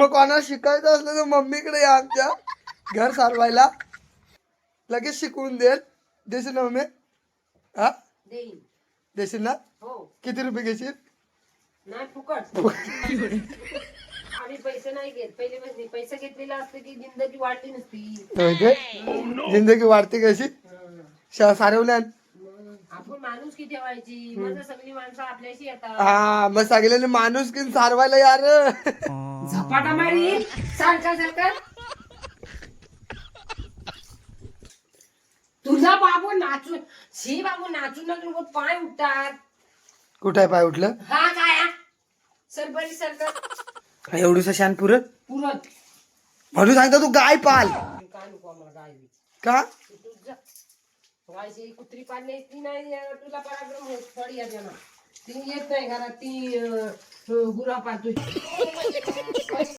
मग कोणाला शिकायचं असलं तर मम्मीकडे या आमच्या घर सारवायला लगेच शिकवून देईल. देशील ना मम्मी? हा? देईन. देशील ना? हो. किती रुपये घेशील? नाही फुकट. आम्ही पैसे नाही घेत. पहिले पैसे पैसे घेतलेले असते की जिंदगी वाढली नसती. म्हणजे जिंदगी वाढते कशी. श- सारवल्यान मग आपण माणूस की ठेवायची मग सगळी माणसं आपल्याशी येतात. हा मग सगळ्यांनी माणूस की सारवायला यार झपाटा मारी. सारखा सारखा. तुझा बाबू नाचून शी बाबू नाचून नाचून वर पाय उठतात. कुठे पाय उठलं? हा काय? सरबरी सरकार एवढूस शान पुरत पुरत म्हणून सांगतो तू गाय पाल. काय नको आम्हाला गाय बी. का? तू गायची कुत्री ती नाही अं, तुला पराक्रम होत थोडी ना ती येत नाही घरात ती अं, अं, गुरा